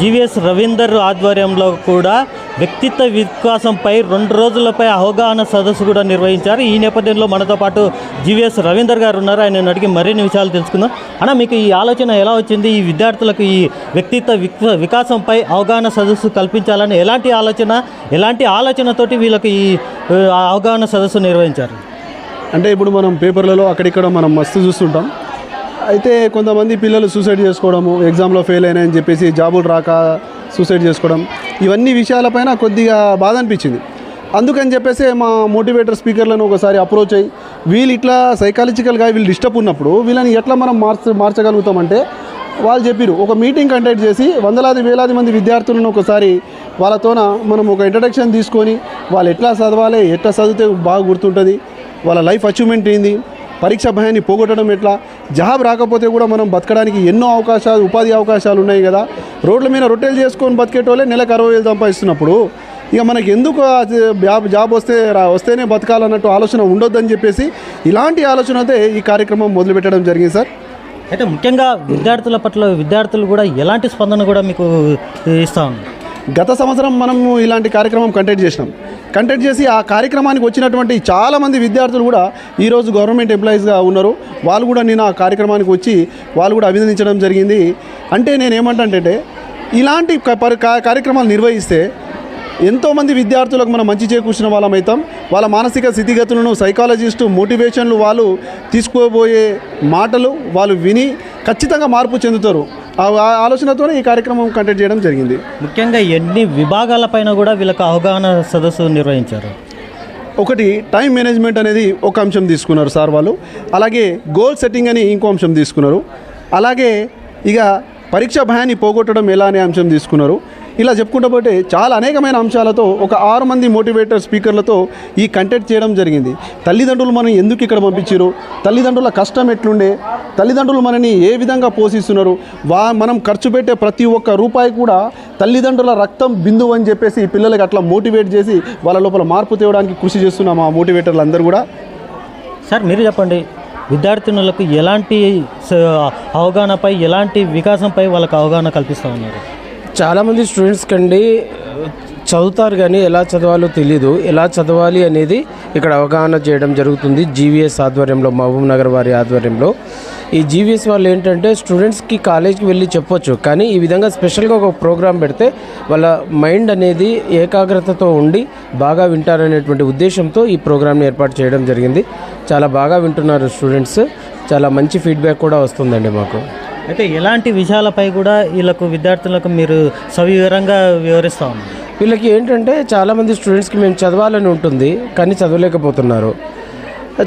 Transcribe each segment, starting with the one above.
GVS Ravinder ఆధ్వర్యంలో కూడా వ్యక్తిత్వ వికాసంపై రెండు రోజులపై అవగాహన సదస్సు కూడా నిర్వహించారు. ఈ నేపథ్యంలో మనతో పాటు జీవీఎస్ రవీందర్ గారు ఉన్నారు. ఆయన అడిగి మరిన్ని విషయాలు తెలుసుకుందాం. అన్న మీకు ఈ ఆలోచన ఎలా వచ్చింది? ఈ విద్యార్థులకు ఈ వ్యక్తిత్వ వికాసంపై అవగాహన సదస్సు కల్పించాలని ఎలాంటి ఆలోచన ఎలాంటి ఆలోచనతోటి వీళ్ళకి ఈ అవగాహన సదస్సు నిర్వహించారు? అంటే ఇప్పుడు మనం పేపర్లలో అక్కడిక్కడ మనం మస్తు చూస్తుంటాం. అయితే కొంతమంది పిల్లలు సూసైడ్ చేసుకోవడము ఎగ్జామ్లో ఫెయిల్ అయినాయని చెప్పేసి జాబులు రాక సూసైడ్ చేసుకోవడం ఇవన్నీ విషయాలపైన కొద్దిగా బాధ అనిపించింది. అందుకని చెప్పేసి మా మోటివేటర్ స్పీకర్లను ఒకసారి అప్రోచ్ అయ్యి వీళ్ళు ఇట్లా సైకాలజికల్గా వీళ్ళు డిస్టర్బ్ ఉన్నప్పుడు వీళ్ళని ఎట్లా మనం మార్చ మార్చగలుగుతామంటే వాళ్ళు చెప్పారు ఒక మీటింగ్ కండక్ట్ చేసి వందలాది వేలాది మంది విద్యార్థులను ఒకసారి వాళ్ళతోన మనం ఒక ఇంట్రడక్షన్ తీసుకొని వాళ్ళు ఎట్లా చదవాలి ఎట్లా చదివితే బాగా గుర్తుంటుంది వాళ్ళ లైఫ్ అచీవ్మెంట్ ఏంది పరీక్ష భయాన్ని పోగొట్టడం ఎట్లా? జాబ్ రాకపోతే కూడా మనం బతకడానికి ఎన్నో అవకాశాలు ఉపాధి అవకాశాలు ఉన్నాయి కదా. రోడ్ల మీద రొట్టెలు చేసుకొని బతికేటోళ్ళే నెలకు అరవై వేలు సంపాదిస్తున్నప్పుడు ఇక మనకి ఎందుకు జాబ్ జాబ్ వస్తే వస్తేనే బతకాలన్నట్టు ఆలోచన ఉండొద్దని చెప్పేసి ఇలాంటి ఆలోచనతో ఈ కార్యక్రమం మొదలుపెట్టడం జరిగింది సార్. అయితే ముఖ్యంగా విద్యార్థుల పట్ల విద్యార్థులు కూడా ఎలాంటి స్పందన కూడా మీకు ఇస్తా గత సంవత్సరం మనము ఇలాంటి కార్యక్రమం కండక్ట్ చేసినాం. కండక్ట్ చేసి ఆ కార్యక్రమానికి వచ్చినటువంటి చాలామంది విద్యార్థులు కూడా ఈరోజు గవర్నమెంట్ ఎంప్లాయీస్గా ఉన్నారు. వాళ్ళు కూడా నేను ఆ కార్యక్రమానికి వచ్చి వాళ్ళు కూడా అభినందించడం జరిగింది. అంటే నేను ఏమంటానంటే ఇలాంటి కార్యక్రమాలు నిర్వహిస్తే ఎంతోమంది విద్యార్థులకు మనం మంచి చేకూర్చిన వాళ్ళం అవుతాం వాళ్ళ మానసిక స్థితిగతులను సైకాలజిస్టు మోటివేషన్లు వాళ్ళు తీసుకోబోయే మాటలు వాళ్ళు విని ఖచ్చితంగా మార్పు చెందుతారు. ఆలోచనతోనే ఈ కార్యక్రమం కండక్ట్ చేయడం జరిగింది. ముఖ్యంగా ఎన్ని విభాగాలపైన కూడా వీళ్ళకి అవగాహన సదస్సు నిర్వహించారు? ఒకటి టైం మేనేజ్మెంట్ అనేది ఒక అంశం తీసుకున్నారు సార్ వాళ్ళు. అలాగే గోల్ సెట్టింగ్ అని ఇంకో అంశం తీసుకున్నారు. అలాగే ఇక పరీక్ష భయాన్ని పోగొట్టడం ఎలా అనే అంశం తీసుకున్నారు. ఇలా చెప్పుకుంటూ పోతే చాలా అనేకమైన అంశాలతో ఒక ఆరు మంది మోటివేటర్ స్పీకర్లతో ఈ కంటెంట్ చేయడం జరిగింది. తల్లిదండ్రులు మనం ఎందుకు ఇక్కడ పంపించారు తల్లిదండ్రుల కష్టం ఎట్లుండే? తల్లిదండ్రులు మనని ఏ విధంగా పోషిస్తున్నారు? వా మనం ఖర్చు పెట్టే ప్రతి ఒక్క రూపాయి కూడా తల్లిదండ్రుల రక్తం బిందువు అని చెప్పేసి పిల్లలకి అట్లా మోటివేట్ చేసి వాళ్ళ లోపల మార్పు తేవడానికి కృషి చేస్తున్నాం ఆ మోటివేటర్లు అందరూ కూడా. సార్ మీరు చెప్పండి. విద్యార్థినులకు ఎలాంటి స- అవగాహనపై ఎలాంటి వికాసంపై వాళ్ళకి అవగాహన కల్పిస్తూ ఉన్నారు? చాలామంది స్టూడెంట్స్ కండి చదువుతారు కానీ ఎలా చదవాలో తెలీదు. ఎలా చదవాలి అనేది ఇక్కడ అవగాహన చేయడం జరుగుతుంది జీవీఎస్ ఆధ్వర్యంలో మహబూబ్ నగర్ వారి ఆధ్వర్యంలో. ఈ జీవీఎస్ వాళ్ళు ఏంటంటే స్టూడెంట్స్కి కాలేజ్కి వెళ్ళి చెప్పొచ్చు. కానీ ఈ విధంగా స్పెషల్గా ఒక ప్రోగ్రాం పెడితే వాళ్ళ మైండ్ అనేది ఏకాగ్రతతో ఉండి బాగా వింటారనేటువంటి ఉద్దేశంతో ఈ ప్రోగ్రామ్ని ఏర్పాటు చేయడం జరిగింది. చాలా బాగా వింటున్నారు స్టూడెంట్స్ చాలా మంచి ఫీడ్బ్యాక్ కూడా వస్తుందండి మాకు. అయితే ఎలాంటి విషయాలపై కూడా వీళ్ళకు విద్యార్థులకు మీరు సవివరంగా వివరిస్తూ ఉన్నారు. వీళ్ళకి ఏంటంటే చాలామంది స్టూడెంట్స్కి మేము చదవాలని ఉంటుంది కానీ చదవలేకపోతున్నారు.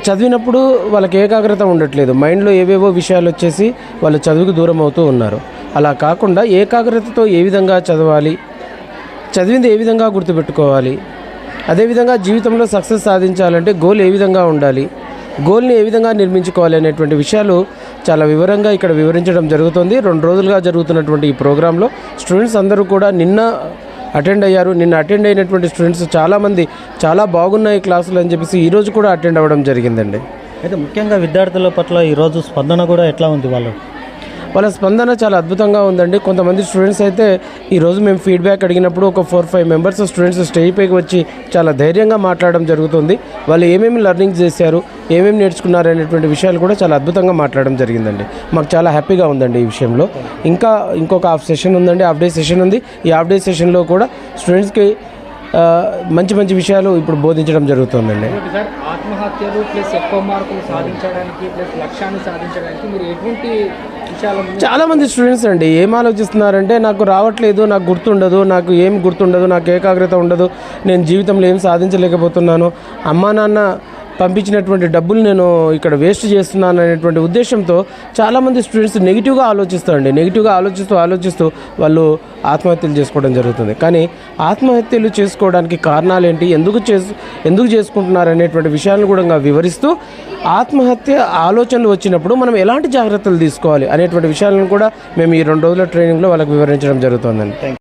చదివినప్పుడు వాళ్ళకి ఏకాగ్రత ఉండట్లేదు. మైండ్లో ఏవేవో విషయాలు వచ్చేసి వాళ్ళు చదువుకు దూరం అవుతూ ఉన్నారు. అలా కాకుండా ఏకాగ్రతతో ఏ విధంగా చదవాలి చదివింది ఏ విధంగా గుర్తుపెట్టుకోవాలి అదేవిధంగా జీవితంలో సక్సెస్ సాధించాలంటే గోల్ ఏ విధంగా ఉండాలి గోల్ని ఏ విధంగా నిర్మించుకోవాలి అనేటువంటి విషయాలు చాలా వివరంగా ఇక్కడ వివరించడం జరుగుతుంది. రెండు రోజులుగా జరుగుతున్నటువంటి ఈ ప్రోగ్రాంలో స్టూడెంట్స్ అందరూ కూడా నిన్న అటెండ్ అయ్యారు. నిన్న అటెండ్ అయినటువంటి స్టూడెంట్స్ చాలామంది చాలా బాగున్నాయి క్లాసులు అని చెప్పేసి ఈరోజు కూడా అటెండ్ అవ్వడం జరిగిందండి. అయితే ముఖ్యంగా విద్యార్థుల పట్ల ఈరోజు స్పందన కూడా ఎట్లా ఉంది వాళ్ళు? వాళ్ళ స్పందన చాలా అద్భుతంగా ఉందండి. కొంతమంది స్టూడెంట్స్ అయితే ఈరోజు మేము ఫీడ్బ్యాక్ అడిగినప్పుడు ఒక four five members students stage పైకి వచ్చి చాలా ధైర్యంగా మాట్లాడడం జరుగుతుంది. వాళ్ళు ఏమేమి లర్నింగ్ చేశారు ఏమేమి నేర్చుకున్నారు అనేటువంటి విషయాలు కూడా చాలా అద్భుతంగా మాట్లాడడం జరిగిందండి. మాకు చాలా హ్యాపీగా ఉందండి ఈ విషయంలో. ఇంకా ఇంకొక హాఫ్ సెషన్ ఉందండి హాఫ్ డే సెషన్ ఉంది. ఈ హాఫ్ డే సెషన్లో కూడా స్టూడెంట్స్కి మంచి మంచి విషయాలు ఇప్పుడు బోధించడం జరుగుతుందండి. ఆత్మహత్యలు ప్లస్ ఎక్కువ మార్కులు సాధించడానికి ప్లస్ లక్ష్యాన్ని సాధించడానికి మీరు ఎటువంటి చాలామంది చాలా మంది స్టూడెంట్స్ అండి ఏం ఆలోచిస్తున్నారంటే నాకు రావట్లేదు నాకు గుర్తుండదు నాకు ఏం గుర్తుండదు నాకు ఏకాగ్రత ఉండదు నేను జీవితంలో ఏం సాధించలేకపోతున్నాను. అమ్మా నాన్న పంపించినటువంటి డబ్బులు నేను ఇక్కడ వేస్ట్ చేస్తున్నాను అనేటువంటి ఉద్దేశంతో చాలామంది స్టూడెంట్స్ నెగిటివ్గా ఆలోచిస్తారండి. నెగిటివ్గా ఆలోచిస్తూ ఆలోచిస్తూ వాళ్ళు ఆత్మహత్యలు చేసుకోవడం జరుగుతుంది. కానీ ఆత్మహత్యలు చేసుకోవడానికి కారణాలు ఏంటి ఎందుకు చేసు ఎందుకు చేసుకుంటున్నారు అనేటువంటి విషయాలను కూడా వివరిస్తూ ఆత్మహత్య ఆలోచనలు వచ్చినప్పుడు మనం ఎలాంటి జాగ్రత్తలు తీసుకోవాలి అనేటువంటి విషయాలను కూడా మేము ఈ రెండు రోజుల ట్రైనింగ్లో వాళ్ళకి వివరించడం జరుగుతుందండి.